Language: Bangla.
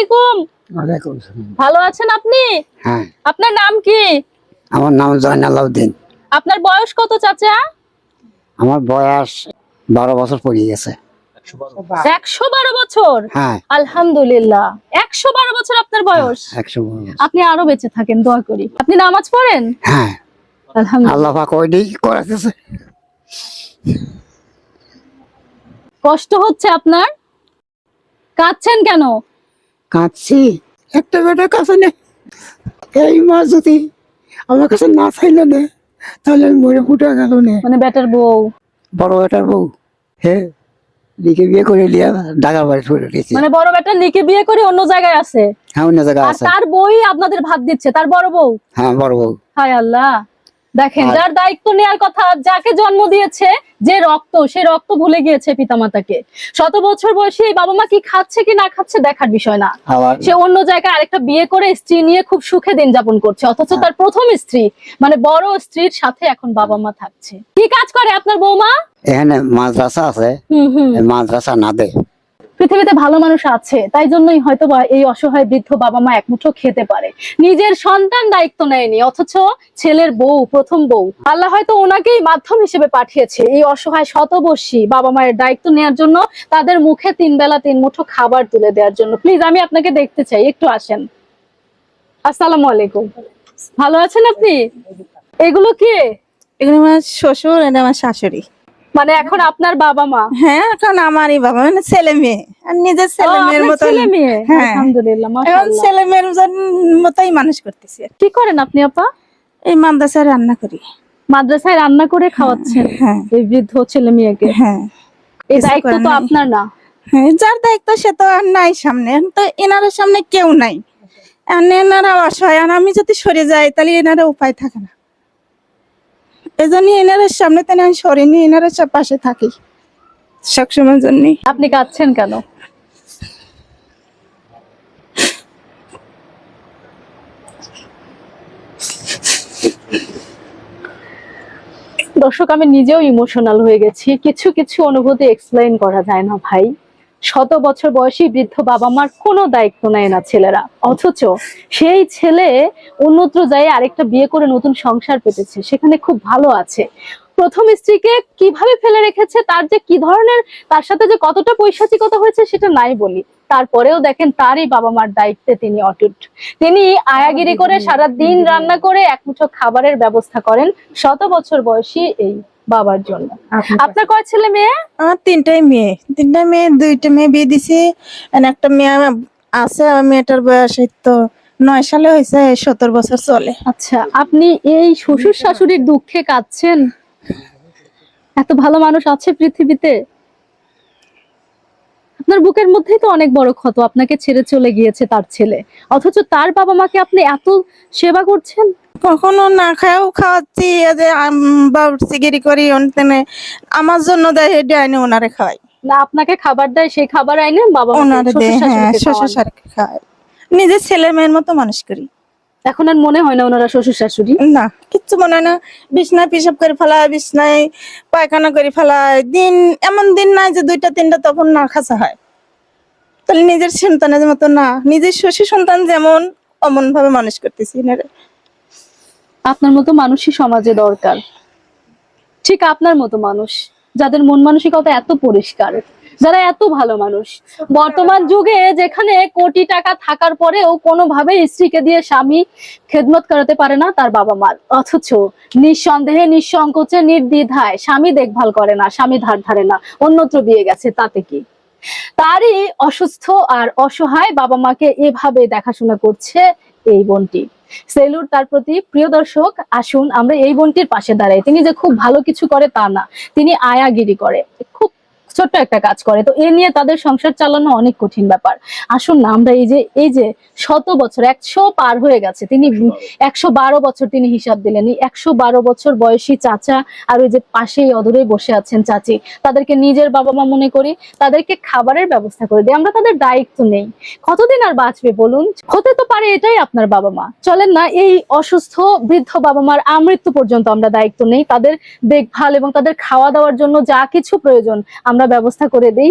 আলাইকুম। ওয়ালাইকুম। ভালো আছেন আপনি? হ্যাঁ। আপনার নাম কি? আমার নাম জয়নালাউদ্দিন আপনার বয়স কত চাচা? আমার বয়স বারো বছর পড়ে গেছে। একশো বারো বছর? হ্যাঁ। আলহামদুলিল্লাহ। একশো বারো বছর আপনার বয়স? বারো বছর। আপনি আরও বেঁচে থাকেন দোয়া করি। আপনি নামাজ পড়েন? হ্যাঁ। আলহামদুলিল্লাহ। আল্লাহ করাতেছে কষ্ট হচ্ছে আপনার? কাঁদছেন কেন? কাঁদছি। একটা বেটা কাছে নে। এই মাছ যদি আমার কাছে না চাইলে নে তাহলে আমি মরে ফুটে গেল নে। মানে বেটার বউ। বড় বেটার বউ। হে লিখে বিয়ে করে লিয়া ঢাকা বাড়ি ছড়ে দিয়েছি মানে বড় বেটার নিকে বিয়ে করে অন্য জায়গায় আছে। হ্যাঁ অন্য জায়গা আর তার বই আপনাদের ভাত দিচ্ছে তার বড় বউ। হ্যাঁ বড় বউ। হায় আল্লাহ। দেখেন যার দায়িত্ব নেওয়ার কথা যাকে জন্ম দিয়েছে যে রক্ত সে রক্ত ভুলে গিয়েছে পিতামাতাকে। শত বছর বয়সে এই বাবা মা কি খাচ্ছে কি না খাচ্ছে দেখার বিষয় না। সে অন্য জায়গায় আরেকটা বিয়ে করে স্ত্রী নিয়ে খুব সুখে দিন যাপন করছে অথচ তার প্রথম স্ত্রী মানে বড় স্ত্রীর সাথে এখন বাবা মা থাকছে। কি কাজ করে আপনার বৌমা? এখানে মাদ্রাসা আছে। হুম হুম। মাদ্রাসা না দে। পৃথিবীতে ভালো মানুষ আছে, তাই জন্যই হয়তো এই অসহায় বৃদ্ধ বাবা মা একমুঠো খেতে পারে। নিজের সন্তান দায়িত্ব নেয়নি, অথচ ছেলের বউ, প্রথম বউ। আল্লাহ হয়তো ওনাকেই মাধ্যম হিসেবে পাঠিয়েছে এই অসহায় শতবর্ষী বাবা মায়ের দায়িত্ব নেওয়ার জন্য তাদের মুখে তিন বেলা তিন মুঠো খাবার তুলে দেওয়ার জন্য। প্লিজ, আমি আপনাকে দেখতে চাই, একটু আসেন। আসসালামু আলাইকুম। ভালো আছেন আপনি? এগুলো কে? এগুলো আমার শ্বশুর আমার শাশুড়ি। মানে এখন আপনার বাবা মা? হ্যাঁ এখন আমারই বাবা মানে ছেলে মেয়ে। আর নিজের ছেলে মেয়ের মতো ছেলে মেয়ে? হ্যাঁ। আলহামদুলিল্লাহ মাশাআল্লাহ। ছেলে মেয়ের মতোই মানুষ করতেছি। কি। করেন আপনি আপা? এই মাদ্রাসায় রান্না করি। মাদ্রাসায় রান্না করে খাওয়াচ্ছেন? হ্যাঁ। এই বৃদ্ধ ছেলে মেয়েকে? হ্যাঁ। এই দায়িত্ব তো আপনার না? হ্যাঁ যার দায়িত্ব সে তো আর নাই সামনে। তো এনার সামনে কেউ নাই। এনারা অসহায়। আর আমি যদি সরে যাই তাহলে এনারা উপায় থাকে না। এই জন্য এনারের সামনে আমি সব পাশে থাকি সবসময়ের জন্য আপনি কাঁদছেন কেন? দর্শক, আমি নিজেও ইমোশনাল হয়ে গেছি। কিছু কিছু অনুভূতি এক্সপ্লেন করা যায় না ভাই। শত বছর বয়সী বৃদ্ধ বাবা মার কোনো দায়িত্ব নেয় না ছেলেরা। অথচ সেই ছেলে অন্যত্র যায় আরেকটা বিয়ে করে নতুন সংসার পেতেছে, সেখানে খুব ভালো আছে। প্রথম স্ত্রীকে কীভাবে ফেলে রেখেছে, তার যে কি ধরনের, তার সাথে যে কতটা পৈশাচিকতা হয়েছে, সেটা নাই বলি। তারপরেও দেখেন তারই বাবা মার দায়িত্বে তিনি অটুট। তিনি আয়াগিরি করে সারা দিন রান্না করে এক মুঠো খাবারের ব্যবস্থা করেন। শত বছর বয়সী এই বাবার জন্য। আপনার কয় ছেলে মেয়ে? আমার তিনটাই মেয়ে। তিনটা মেয়ে দুইটা মেয়ে বিয়ে দিছি একটা মেয়ে আছে আর মেয়েটার বয়স তো নয় সালে হয়েছে সত্তর বছর চলে। আচ্ছা আপনি এই শ্বশুর শাশুড়ির দুঃখে কাঁদছেন? এত ভালো মানুষ আছে পৃথিবীতে। আপনার বুকের মধ্যেই তো অনেক বড় ক্ষত আপনাকে ছেড়ে চলে গিয়েছে তার ছেলে। অথচ তার বাবা মাকে আপনি এত সেবা করছেন? কখনো না খাও খাওয়াচ্ছি যে বাবুর্চিগিরি করি অন্যতেনে আমার জন্য দেয় হেডে আইনে ওনারে খাওয়াই। না আপনাকে খাবার দেয় সেই খাবার আইনে বাবা ওনারে দেয় হ্যাঁ শ্বশুর খাওয়ান। শাশুড়িকে খাওয়াই। নিজের ছেলে মেয়ের মতো মানুষ করি। এখন আর মনে হয় না ওনারা শ্বশুর শাশুড়ি? না কিচ্ছু মনে হয় না। বিছনায় পিসাব করে ফেলায় বিছনায় পায়খানা করে ফেলায়। দিন এমন দিন নাই যে দুইটা তিনটা তখন না খাসা হয়। তাহলে নিজের সন্তানের মতো না নিজের শ্বশুর সন্তান যেমন অমন ভাবে মানুষ করতেছি এনারে। আপনার মতো মানুষই সমাজে দরকার। ঠিক আপনার মতো মানুষ, যাদের মন মানসিকতা এত পরিষ্কার, যারা এত ভালো মানুষ। বর্তমান যুগে যেখানে কোটি টাকা থাকার পরেও কোনোভাবে স্ত্রীকে দিয়ে স্বামী খেদমত করাতে পারে না তার বাবা মার। অথচ নিঃসন্দেহে নিঃসংকোচে নির্দ্বিধায়, স্বামী দেখভাল করে না, স্বামী ধার ধারে না, অন্যত্র বিয়ে গেছে, তাতে কি? তারই অসুস্থ আর অসহায় বাবা মাকে এভাবে দেখাশোনা করছে এই বোনটি। সেলুর তার প্রতি প্রিয় দর্শক, আসুন আমরা এই বোনটির পাশে দাঁড়াই। তিনি যে খুব ভালো কিছু করে তা না, তিনি আয়াগিরি করে। খুব ছোট্ট একটা কাজ করে। তো এ নিয়ে তাদের সংসার চালানো অনেক কঠিন ব্যাপার। আসুন না আমরা এই যে এই যে শত বছর একশো পার হয়ে গেছে। তিনি একশো বারো বছর। তিনি হিসাব দিলেন। এই একশো বারো বছর বয়সী চাচা আর ওই যে পাশেই অদূরেই বসে আছেন চাচি তাদেরকে নিজের বাবা মা মনে করি তাদেরকে খাবারের ব্যবস্থা করে দিই। আমরা তাদের দায়িত্ব নেই। কতদিন আর বাঁচবে বলুন? হতে তো পারে এটাই আপনার বাবা মা চলেন না এই অসুস্থ বৃদ্ধ বাবা মার আমৃত্যু পর্যন্ত আমরা দায়িত্ব নেই। তাদের দেখভাল এবং তাদের খাওয়া দাওয়ার জন্য যা কিছু প্রয়োজন আমরা ব্যবস্থা করে দেই।